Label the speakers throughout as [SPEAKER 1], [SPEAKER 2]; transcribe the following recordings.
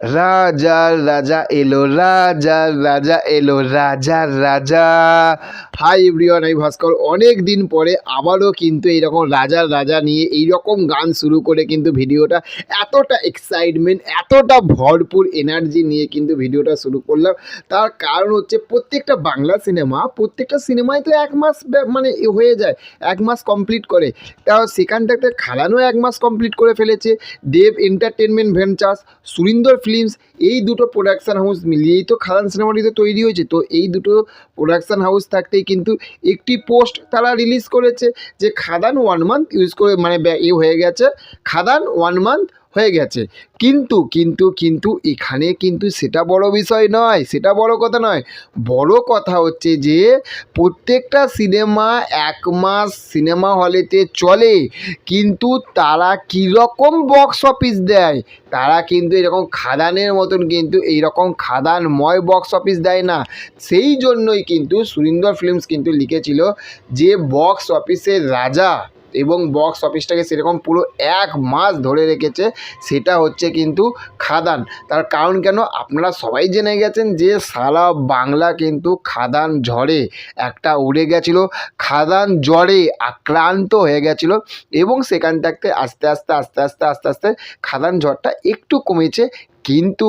[SPEAKER 1] রাজার রাজা এলো রাজার রাজা এলো রাজার রাজা। হাই এভরিওয়ান আমি ভাস্কর। অনেক দিন পরে আবারও কিন্তু এইরকম রাজার রাজা নিয়ে এইরকম গান শুরু করে কিন্তু ভিডিওটা এতটা এক্সাইটমেন্ট এতটা ভরপুর এনার্জি নিয়ে কিন্তু ভিডিওটা শুরু করলাম। তার কারণ হচ্ছে প্রত্যেকটা বাংলা সিনেমা প্রত্যেকটা সিনেমায় তো এক মাস মানে হয়ে যায়, এক মাস কমপ্লিট করে। তাও সেখানটাতে খালানো এক মাস কমপ্লিট করে ফেলেছে। Dev entertainment ventures Surinder films এই দুটো প্রোডাকশান হাউস মিলিয়েই তো খাদান সিনেমাটি তো তৈরি হয়েছে। তো এই দুটো প্রোডাকশান হাউস থাকতেই কিন্তু একটি পোস্ট তারা রিলিজ করেছে যে খাদান ওয়ান মান্থ ইউজ করে মানে এ হয়ে গেছে। খাদান ওয়ান মান্থ হয়ে গেছে। কিন্তু কিন্তু কিন্তু এখানে কিন্তু সেটা বড় বিষয় নয়, সেটা বড় কথা নয়। বড় কথা হচ্ছে যে, প্রত্যেকটা সিনেমা এক মাস সিনেমা হলেতে চলে। কিন্তু তারা কীরকম বক্স অফিস দেয়? তারা কিন্তু এরকম খাদানের মতন কিন্তু এইরকম খাদানময় বক্স অফিস দেয় না। সেই জন্যই কিন্তু সুরিন্দর ফিল্মস কিন্তু লিখেছিল যে বক্স অফিসের রাজা। এবং বক্স অফিসটাকে সেরকম পুরো এক মাস ধরে রেখেছে, সেটা হচ্ছে কিন্তু খাদান। তার কারণ কেন? আপনারা সবাই জেনে গেছেন যে সারা বাংলা কিন্তু খাদান ঝড়ে, একটা উড়ে গেছিল, খাদান জ্বরে আক্রান্ত হয়ে গেছিল এবং সেখান থেকে আস্তে আস্তে আস্তে আস্তে আস্তে আস্তে খাদান ঝড়টা একটু কমেছে কিন্তু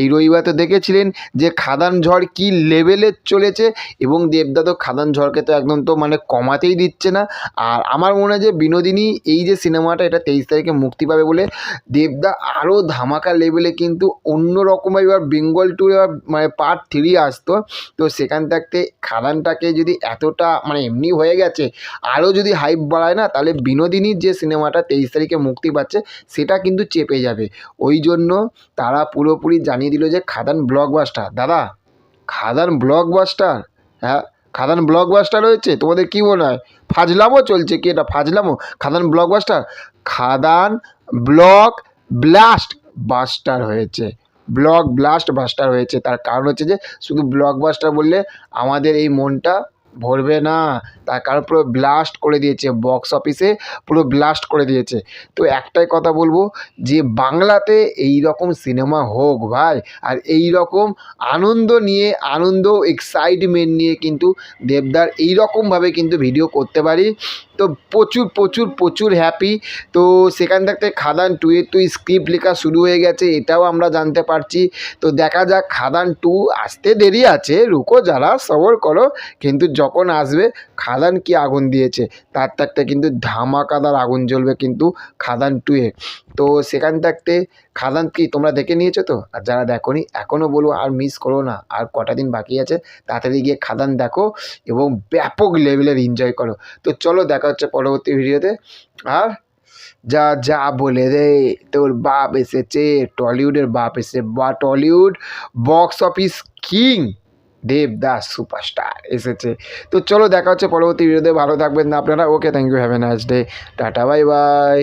[SPEAKER 1] এই রবিবার তো দেখেছিলেন যে খাদান ঝড় কী লেভেলে চলেছে এবং দেবদা তো খাদান ঝড়কে তো একদম তো মানে কমাতেই দিচ্ছে না। আর আমার মনে হয় যে বিনোদিনী এই যে সিনেমাটা এটা তেইশ তারিখে মুক্তি পাবে বলে দেবদা আরও ধামাকা লেভেলে কিন্তু অন্য রকমের এবার বেঙ্গল ট্যুরে মানে পার্ট থ্রি আসতো। তো সেখান থাকতে খাদানটাকে যদি এতটা মানে এমনি হয়ে গেছে আরও যদি হাইপ বাড়ায় না, তাহলে বিনোদিনীর যে সিনেমাটা তেইশ তারিখে মুক্তি পাচ্ছে, সেটা কিন্তু চেপে যাবে। ওই জন্য তারা পুরোপুরি জানিয়ে দিল যে খাদান ব্লকবাস্টার দাদা, খাদান ব্লকবাস্টার হ্যাঁ খাদান ব্লকবাস্টার হয়েছে তোমাদের কী মনে হয়? ফাজলামো চলছে কি এটা? ফাজলামো? Khadaan blockbuster Khadaan block blast buster হয়েছে। ব্লক ব্লাস্ট বাস্টার হয়েছে। তার কারণ হচ্ছে যে, শুধু ব্লকবাস্টার বললে আমাদের এই মনটা ভরবে না। তার কারণ পুরো ব্লাস্ট করে দিয়েছে বক্স অফিসে পুরো ব্লাস্ট করে দিয়েছে। তো একটাই কথা বলব, যে বাংলাতে এই রকম সিনেমা হোক ভাই, আর এই রকম আনন্দ নিয়ে, আনন্দ এক্সাইটমেন্ট নিয়ে কিন্তু দেবদার এই রকমভাবে কিন্তু ভিডিও করতে পারি। তো প্রচুর প্রচুর প্রচুর হ্যাপি তো সেখান থাকতে খাদান টু এর তো স্ক্রিপ্ট লেখা শুরু হয়ে গেছে, এটাও আমরা জানতে পারছি। তো দেখা যাক খাদান টু আসতে দেরি আছে, রুকো যারা, সবর করো। কিন্তু যখন আসবে, খাদান কি আগুন দিয়েছে? তার থাকতে কিন্তু ধামাকাদার আগুন জ্বলবে কিন্তু খাদান টুয়ে। তো সেখান থাকতে খাদান কি তোমরা দেখে নিয়েছো তো? আর যারা দেখোনি এখনও বলব আর মিস করো না। আর কটা দিন বাকি আছে, তাড়াতাড়ি গিয়ে খাদান দেখো এবং ব্যাপক লেভেলের এনজয় করো। তো চলো দেখা হচ্ছে পরবর্তী ভিডিওতে। আর যা যা বলে রে, তোর বাপ এসেছে টলিউডের বাপ এসে বা Tollywood box office king Devdas superstar এসেছে। তো চলো দেখা হচ্ছে পরবর্তী ভিডিওতে ভালো থাকবেন না আপনারা। Okay thank you have a nice day tata bye bye